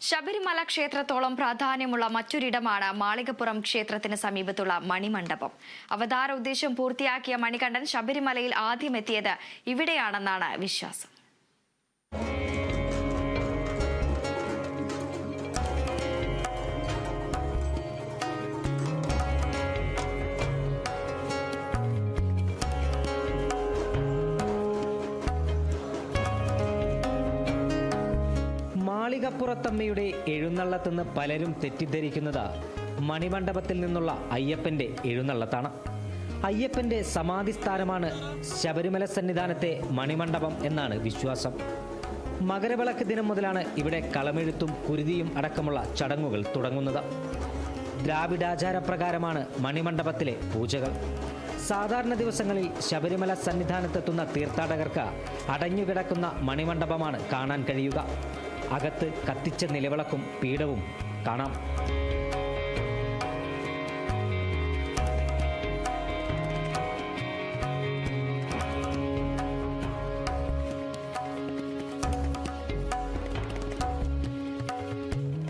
ശബരിമല ക്ഷേത്രത്തോളം പ്രാധാന്യമുള്ള മറ്റൊരിടമാണ് മാളികപ്പുറം ക്ഷേത്രത്തിന് സമീപത്തുള്ള മണിമണ്ഡപം. അവതാര ഉദ്ദേശം പൂർത്തിയാക്കിയ മണികണ്ഠൻ ശബരിമലയിൽ ആദ്യമെത്തിയത് ഇവിടെയാണെന്നാണ് വിശ്വാസം. മാളികപ്പുറത്തമ്മയുടെ എഴുന്നള്ളത്തെന്ന് പലരും തെറ്റിദ്ധരിക്കുന്നത് മണിമണ്ഡപത്തിൽ നിന്നുള്ള അയ്യപ്പന്റെ എഴുന്നള്ളത്താണ്. അയ്യപ്പന്റെ സമാധിസ്ഥാനമാണ് ശബരിമല സന്നിധാനത്തെ മണിമണ്ഡപം എന്നാണ് വിശ്വാസം. മകരവിളക്ക് ദിനം മുതലാണ് ഇവിടെ കളമെഴുത്തും കുരുതിയും അടക്കമുള്ള ചടങ്ങുകൾ തുടങ്ങുന്നത്. ദ്രാവിഡാചാരപ്രകാരമാണ് മണിമണ്ഡപത്തിലെ പൂജകൾ. സാധാരണ ദിവസങ്ങളിൽ ശബരിമല സന്നിധാനത്തെത്തുന്ന തീർത്ഥാടകർക്ക് അടഞ്ഞുകിടക്കുന്ന മണിമണ്ഡപമാണ് കാണാൻ കഴിയുക. അകത്ത് കത്തിച്ച നിലവിളക്കും പീഠവും കാണാം.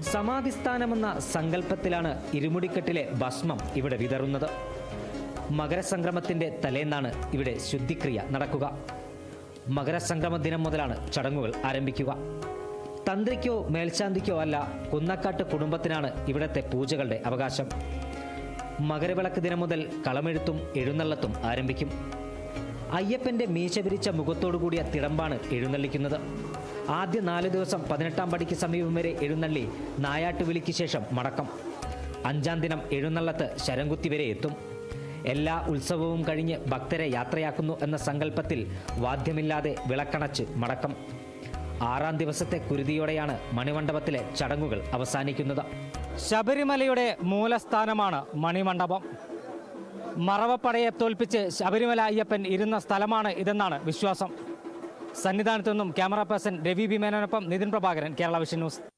സമാധിസ്ഥാനമെന്ന സങ്കല്പത്തിലാണ് ഇരുമുടിക്കെട്ടിലെ ഭസ്മം ഇവിടെ വിതറുന്നത്. മകരസംക്രമത്തിന്റെ തലേന്നാണ് ഇവിടെ ശുദ്ധിക്രിയ നടക്കുക. മകരസംക്രമ ദിനം മുതലാണ് ചടങ്ങുകൾ ആരംഭിക്കുക. തന്ത്രിക്കോ മേൽശാന്തിക്കോ അല്ല കുന്നക്കാട്ട് കുടുംബത്തിനാണ് ഇവിടത്തെ പൂജകളുടെ അവകാശം. മകരവിളക്ക് ദിനം മുതൽ കളമെഴുത്തും എഴുന്നള്ളത്തും ആരംഭിക്കും. അയ്യപ്പന്റെ മീശ വിരിച്ച മുഖത്തോടുകൂടിയ തിടമ്പാണ് എഴുന്നള്ളിക്കുന്നത്. ആദ്യ നാല് ദിവസം പതിനെട്ടാം പടിക്ക് സമീപം വരെ എഴുന്നള്ളി നായാട്ടുവിളിക്ക് ശേഷം മടക്കം. അഞ്ചാം ദിനം എഴുന്നള്ളത്ത് ശരംകുത്തി വരെ എത്തും. എല്ലാ ഉത്സവവും കഴിഞ്ഞ് ഭക്തരെ യാത്രയാക്കുന്നു എന്ന സങ്കല്പത്തിൽ വാദ്യമില്ലാതെ വിളക്കണച്ച് മടക്കം. ആറാം ദിവസത്തെ കുരുതിയോടെയാണ് മണിമണ്ഡപത്തിലെ ചടങ്ങുകൾ അവസാനിക്കുന്നത്. ശബരിമലയുടെ മൂലസ്ഥാനമാണ് മണിമണ്ഡപം. മറവപ്പടയെ തോൽപ്പിച്ച് ശബരിമല അയ്യപ്പൻ ഇരുന്ന സ്ഥലമാണ് ഇതെന്നാണ് വിശ്വാസം. സന്നിധാനത്തു നിന്നും ക്യാമറ പേഴ്സൺ രവി ബി മേനോനൊപ്പം നിതിൻ പ്രഭാകരൻ കേരള വിഷൻ ന്യൂസ്.